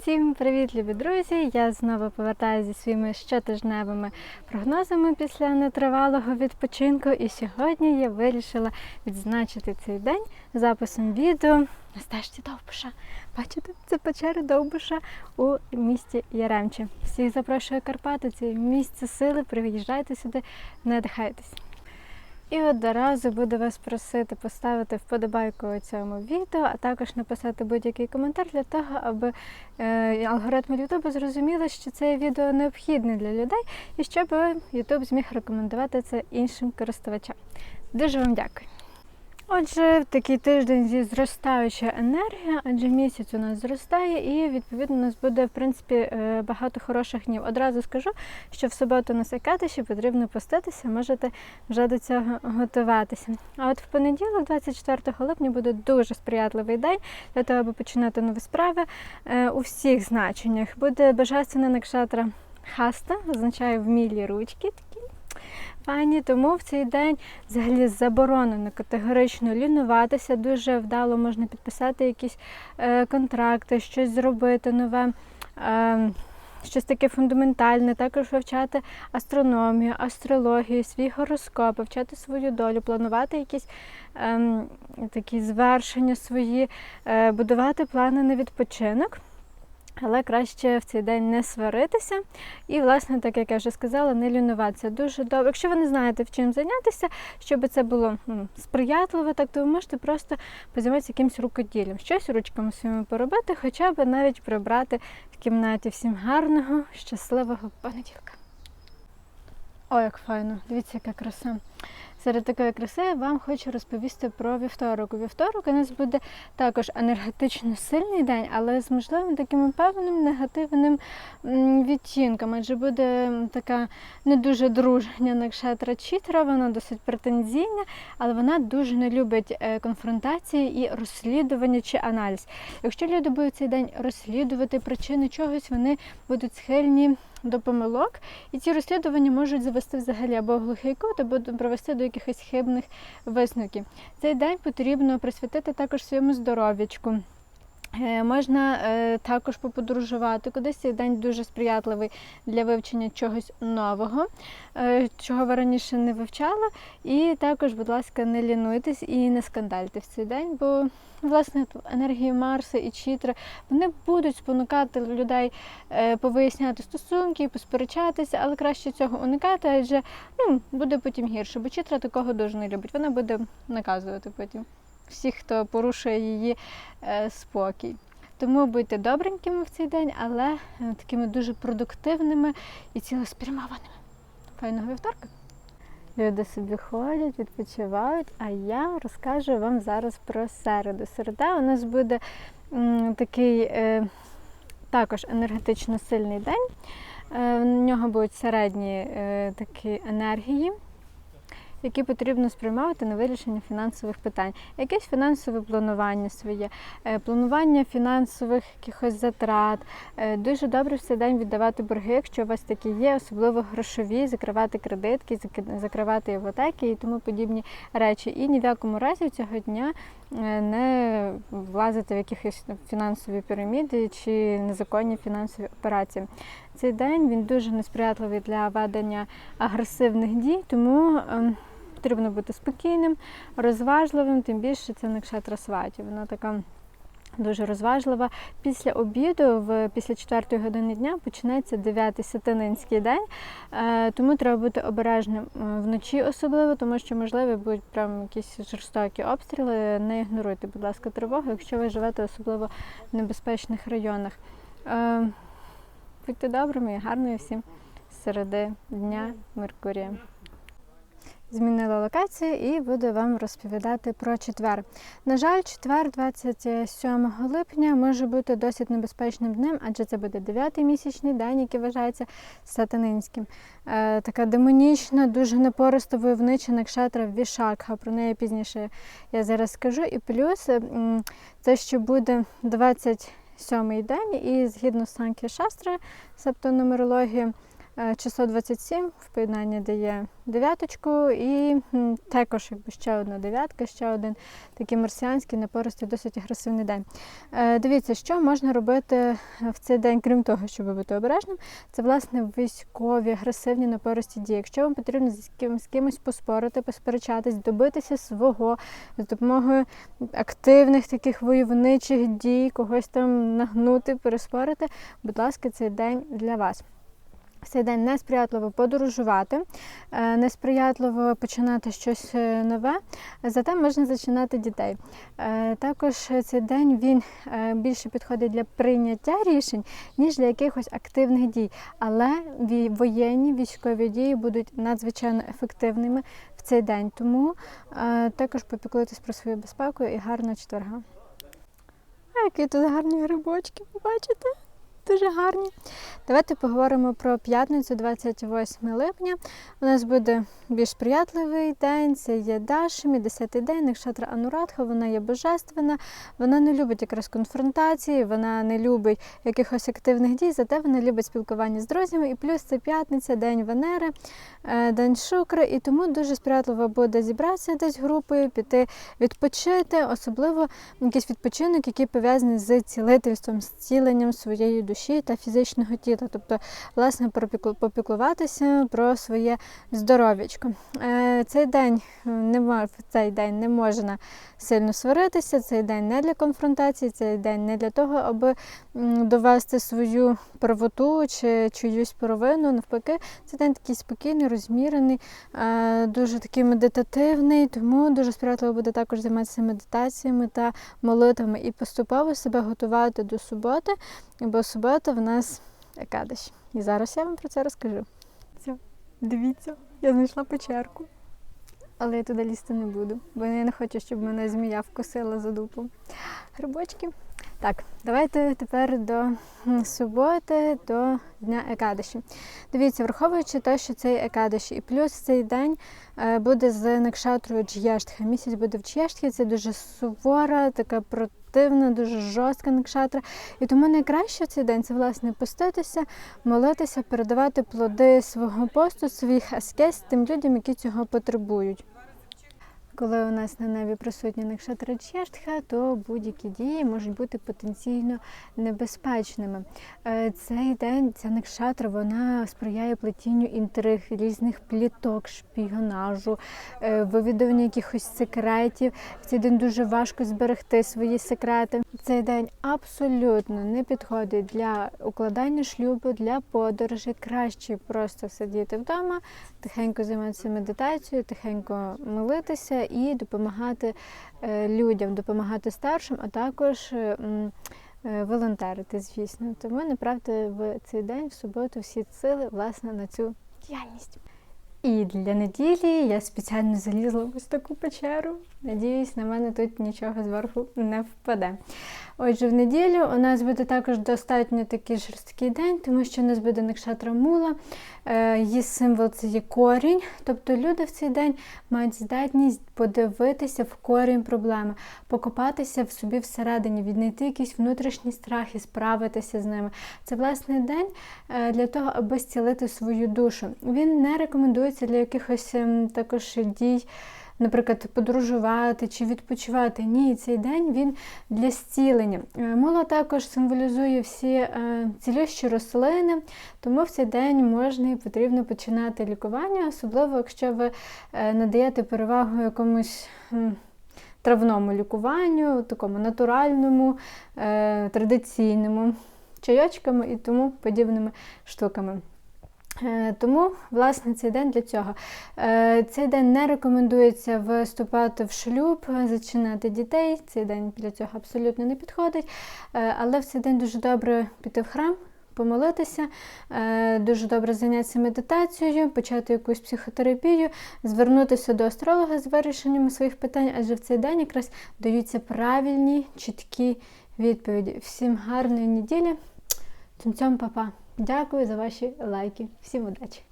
Всім привіт, любі друзі! Я знову повертаюся зі своїми щотижневими прогнозами після нетривалого відпочинку. І сьогодні я вирішила відзначити цей день записом відео на стежці Довбуша. Бачите, це печери Довбуша у місті Яремче. Всіх запрошую Карпати, це місце сили. Приїжджайте сюди, надихайтесь. І одразу буду вас просити поставити вподобайку цьому відео, а також написати будь-який коментар для того, аби е, алгоритми Ютубу зрозуміли, що це відео необхідне для людей і щоб Ютуб зміг рекомендувати це іншим користувачам. Дуже вам дякую. Отже, в такий тиждень зі зростаюча енергія, адже місяць у нас зростає, і відповідно у нас буде в принципі е, багато хороших днів. Одразу скажу, що в суботу на Сайкатиші потрібно поститися, можете вже до цього готуватися. А от в понеділок, 24 липня, буде дуже сприятливий день для того, аби починати нові справи е, у всіх значеннях. Буде божественна накшатра хаста, означає вмілі ручки. Пані, тому в цей день взагалі заборонено категорично лінуватися. Дуже вдало можна підписати якісь е, контракти, щось зробити нове. Е, Щось таке фундаментальне, також вивчати астрономію, астрологію, свій гороскоп, вивчати свою долю, планувати якісь ем, такі звершення свої, е, будувати плани на відпочинок. Але краще в цей день не сваритися. І, власне, так як я вже сказала, не лінуватися. Дуже добре. Якщо ви не знаєте, в чим зайнятися, щоб це було сприятливо, так то ви можете просто позайматися якимось рукоділлям, щось ручками своїми поробити, хоча б навіть прибрати в кімнаті. Всім гарного, щасливого понеділка. О, як файно! Дивіться, яка краса. Серед такої краси я вам хочу розповісти про вівторок. У вівторок у нас буде також енергетично сильний день, але з можливим таким певним негативним відтінком. Адже буде така не дуже дружня накшетра чітра, вона досить претензійна, але вона дуже не любить е, конфронтації і розслідування чи аналіз. Якщо люди будуть цей день розслідувати причини чогось, вони будуть схильні до помилок, і ці розслідування можуть завести взагалі або глухий кут, або провести до якихось хибних висновків. Цей день потрібно присвятити також своєму здоров'ячку. Е, Можна е, також поподорожувати кудись. Цей день дуже сприятливий для вивчення чогось нового, е, чого ви раніше не вивчали. І також, будь ласка, не лінуйтесь і не скандальте в цей день, бо власне енергії Марса і Чітра вони будуть спонукати людей повиясняти стосунки, посперечатися, але краще цього уникати, адже ну, буде потім гірше, бо Чітра такого дуже не любить. Вона буде наказувати потім всіх, хто порушує її е, спокій. Тому будьте добренькими в цей день, але е, такими дуже продуктивними і цілеспрямованими. Файного вівторка! Люди собі ходять, відпочивають, а я розкажу вам зараз про середу. Середа у нас буде такий е, також енергетично сильний день. В нього будуть середні такі енергії, які потрібно сприймати на вирішення фінансових питань. Якесь фінансове планування своє, е, планування фінансових якихось затрат. Е, Дуже добре в цей день віддавати борги, якщо у вас такі є, особливо грошові, закривати кредитки, закривати іпотеки і тому подібні речі. І ні в якому разі цього дня е, не влазити в якісь фінансові піраміди чи незаконні фінансові операції. Цей день він дуже несприятливий для ведення агресивних дій, тому ем, потрібно бути спокійним, розважливим, тим більше це накшетра сваті. Вона така. Дуже розважлива. Після обіду, в після 4 години дня, починається 9 сатанинський день, е, тому треба бути обережним е, вночі, особливо, тому що можливі будуть прям якісь жорстокі обстріли. Не ігноруйте, будь ласка, тривогу, якщо ви живете особливо в небезпечних районах. Е, Будьте добрими і гарної всім середи дня Меркурія. Змінила локацію і буду вам розповідати про четвер. На жаль, четвер, 27 липня, може бути досить небезпечним днем, адже це буде дев'ятий місячний день, який вважається сатанинським. Е, така демонічна, дуже напориста войовнича накшатра Вішакха. Про неї пізніше я зараз скажу. І плюс це, що буде 27 день, і згідно з Санкі Шастри, себто нумерології, Е, Число 27 в поєднанні дає дев'яточку і також якби ще одна дев'ятка, ще один такий марсіанський напористий, досить агресивний день. Е, Дивіться, що можна робити в цей день, крім того, щоб бути обережним, це власне військові, агресивні напористі дії. Якщо вам потрібно з кимось, з кимось поспорити, посперечатись, добитися свого з допомогою активних таких войовничих дій, когось там нагнути, переспорити, будь ласка, цей день для вас. Цей день несприятливо подорожувати, е, несприятливо починати щось е, нове, зате можна зачинати дітей. Е, Також цей день він більше підходить для прийняття рішень, ніж для якихось активних дій. Але воєнні військові дії будуть надзвичайно ефективними в цей день. Тому також попіклуйтесь про свою безпеку і гарного четверга. А які тут гарні грибочки, бачите? Дуже гарні. Давайте поговоримо про п'ятницю, 28 липня. У нас буде більш сприятливий день. Це є Дашимі, 10-й день, Некшатра Анурадха. Вона є божественна. Вона не любить якраз конфронтації, вона не любить якихось активних дій, зате вона любить спілкування з друзями. І плюс це п'ятниця, день Венери, е, день Шукри. І тому дуже сприятливо буде зібратися десь групою, піти відпочити, особливо якийсь відпочинок, який пов'язаний з цілительством, з ціленням своєї душі та фізичного тіла. Тобто, власне, попіклуватися про своє здоров'ячко. Е, Цей день не в цей день не можна сильно сваритися. Цей день не для конфронтації, цей день не для того, аби довести свою правоту чи чиюсь провину. Навпаки, цей день такий спокійний, розмірений, е, дуже такий медитативний, тому дуже сприятливо буде також займатися медитаціями та молитвами і поступово себе готувати до суботи, бо субота в нас Екадиш. І зараз я вам про це розкажу. Дивіться, я знайшла печерку. Але я туди лізти не буду, бо я не хочу, щоб мене змія вкусила за дупу. Грибочки. Так, давайте тепер до суботи, до Дня Екадиші. Дивіться, враховуючи те, що цей Екадиші, і плюс цей день е, буде з Накшатрою Джєштха. Місяць буде в Джєштхі, це дуже сувора, така противна, дуже жорстка Накшатра. І тому найкраще цей день це власне поститися, молитися, передавати плоди свого посту, своїх аскез тим людям, які цього потребують. Коли у нас на небі присутня Накшатра Чештха, то будь-які дії можуть бути потенційно небезпечними. Е, Цей день ця Накшатра вона сприяє плетінню інтриг, різних пліток, шпіонажу, е, вивідуванню якихось секретів. В цей день дуже важко зберегти свої секрети. Цей день абсолютно не підходить для укладання шлюбу, для подорожі. Краще просто сидіти вдома, тихенько займатися медитацією, тихенько молитися і допомагати е, людям, допомагати старшим, а також е, е, волонтерити, звісно. Тому направте в цей день, в суботу, всі сили власне на цю діяльність. І для неділі я спеціально залізла в ось таку печеру. Надіюсь, на мене тут нічого зверху не впаде. Отже, в неділю у нас буде також достатньо такий жорсткий день, тому що у нас буде Некшатра Мула. Е, Її символ це є корінь. Тобто люди в цей день мають здатність подивитися в корінь проблеми, покопатися в собі всередині, віднайти якісь внутрішні страхи, справитися з ними. Це власне день е, для того, аби зцілити свою душу. Він не рекомендується для якихось ем, також дій наприклад, подорожувати чи відпочивати. Ні, цей день він для зцілення. Е, також символізує всі е, цілющі рослини, тому в цей день можна і потрібно починати лікування, особливо якщо ви е, надаєте перевагу якомусь. Травному лікуванню, такому натуральному, традиційному, чайочками і тому подібними штуками. Е, Тому, власне, цей день для цього. Е, Цей день не рекомендується вступати в шлюб, зачинати дітей. Цей день для цього абсолютно не підходить. Е, Але в цей день дуже добре піти в храм, помолитися, дуже добре зайнятися медитацією, почати якусь психотерапію, звернутися до астролога з вирішенням своїх питань, адже в цей день якраз даються правильні, чіткі відповіді. Всім гарної неділі. Цим-цьом, папа. Дякую за ваші лайки. Всім удачі!